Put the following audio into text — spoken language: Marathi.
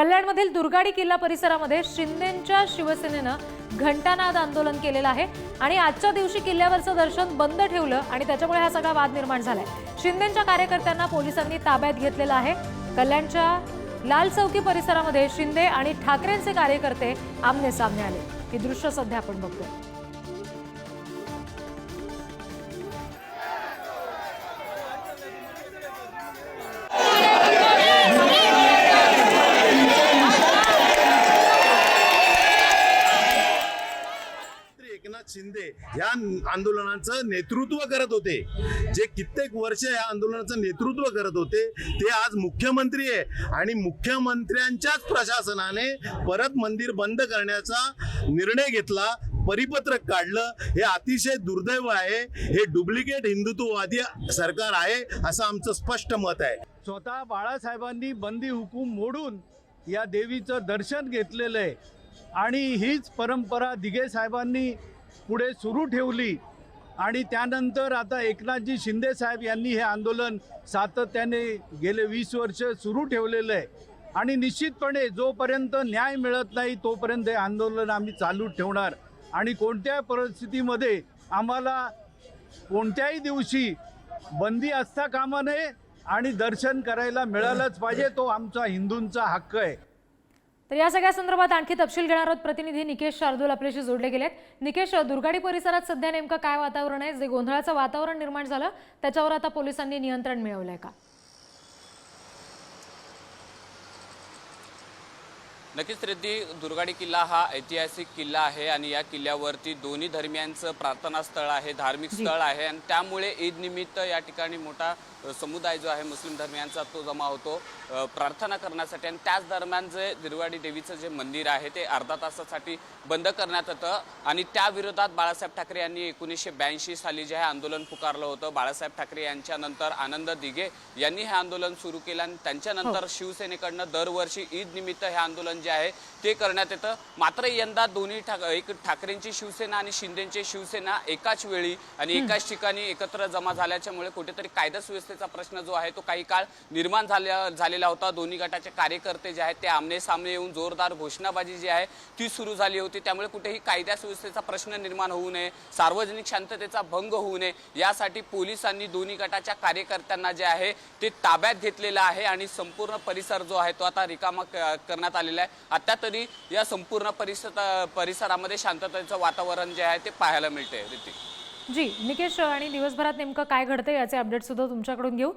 कल्याणमधील दुर्गाडी किल्ला परिसरामध्ये शिंदेच्या शिवसेनेनं घंटानाद आंदोलन केलेलं आहे आणि आजच्या दिवशी किल्ल्यावरचं दर्शन बंद ठेवलं आणि त्याच्यामुळे हा सगळा वाद निर्माण झालाय. शिंदेच्या कार्यकर्त्यांना पोलिसांनी ताब्यात घेतलेलं आहे. कल्याणच्या लाल चौकी परिसरामध्ये शिंदे आणि ठाकरेंचे कार्यकर्ते आमने सामने आले. ही दृश्य सध्या आपण बघतोय. एकनाथ शिंदे या आंदोलनाचं नेतृत्व करत होते. जे कित्येक वर्ष या आंदोलनाचं नेतृत्व करत होते ते आज मुख्यमंत्री आहे. आणि मुख्यमंत्र्यांच्याच प्रशासनाने परत मंदिर बंद करण्याचा निर्णय घेतला परिपत्रक काढलं. हे अतिशय दुर्दैव आहे. हे डुप्लिकेट हिंदुत्ववादी सरकार आहे असं आमचं स्पष्ट मत आहे. स्वतः बाळासाहेबांनी बंदी हुकूम मोडून या देवीचं दर्शन घेतलेलं आहे. आणि हीच परंपरा दिघे साहेबांनी पुढे सुरू ठेवली. आणि त्यानंतर आता एकनाथजी शिंदे साहेब यांनी हे आंदोलन सातत्याने गेले वीस वर्ष सुरू ठेवलेलं आहे. आणि निश्चितपणे जोपर्यंत न्याय मिळत नाही तोपर्यंत हे आंदोलन आम्ही चालू ठेवणार. आणि कोणत्या परिस्थितीमध्ये आम्हाला कोणत्याही दिवशी बंदी असता कामा नये आणि दर्शन करायला मिळालंच पाहिजे तो आमचा हिंदूंचा हक्क आहे. तर या सगळ्या संदर्भात आणखी तपशील घेणार आहोत. प्रतिनिधी निकेश शार्दूल आपल्याशी जोडले गेलेत. निकेश दुर्गाडी परिसरात सध्या नेमकं काय वातावरण आहे? जे गोंधळाचं वातावरण निर्माण झालं त्याच्यावर आता पोलिसांनी नियंत्रण मिळवलंय का? नक्कीच रेड्डी दुर्गाडी किल्ला हा ऐतिहासिक किल्ला आहे आणि या किल्ल्यावरती दोन्ही धर्मियांचं प्रार्थना स्थळ आहे धार्मिक स्थळ आहे आणि त्यामुळे ईद निमित्त या ठिकाणी मोठा समुदाय जो आहे मुस्लिम धर्मियांचा तो जमा होतो. प्रार्थना करण्यासाठी आणि त्याच दरम्यान जे दुर्गाडी देवीचं जे मंदिर आहे ते अर्धा तासासाठी बंद करण्यात येतं आणि त्या विरोधात बाळासाहेब ठाकरे यांनी एकोणीसशे ब्याऐंशी साली जे आहे आंदोलन पुकारलं होतं बाळासाहेब ठाकरे यांच्यानंतर आनंद दिघे यांनी हे आंदोलन सुरू केलं आणि त्यांच्यानंतर शिवसेनेकडनं दरवर्षी ईद निमित्त हे आंदोलन जे आहे ते करण्यात येतं. मात्र यंदा दोन्ही ठाक एक ठाकरेंची शिवसेना आणि शिंदेची शिवसेना एकाच वेळी आणि एकाच ठिकाणी एकत्र जमा झाल्याच्यामुळे कुठेतरी कायदा सुव्यवस्थेचा प्रश्न जो आहे तो काही काळ निर्माण झाल्या झालेला होता. दोन्ही गटाचे कार्यकर्ते जे आहेत ते आमने सामने येऊन जोरदार घोषणाबाजी जी आहे ती सुरू झाली होती. त्यामुळे कुठेही कायदा सुव्यवस्थेचा प्रश्न निर्माण होऊ नये सार्वजनिक शांततेचा भंग होऊ नये यासाठी पोलिसांनी दोन्ही गटाच्या कार्यकर्त्यांना जे आहे ते ताब्यात घेतलेलं आहे आणि संपूर्ण परिसर जो आहे तो आता रिकामा करण्यात आलेला आहे. आता तरी या संपूर्ण परिसर परिसरामध्ये शांततेचं वातावरण जे आहे ते पाहायला मिळते ऋतिक जी निकेश आणि दिवसभरात नेमकं काय घडतंय याचे अपडेट सुद्धा तुमच्याकडून घेऊ.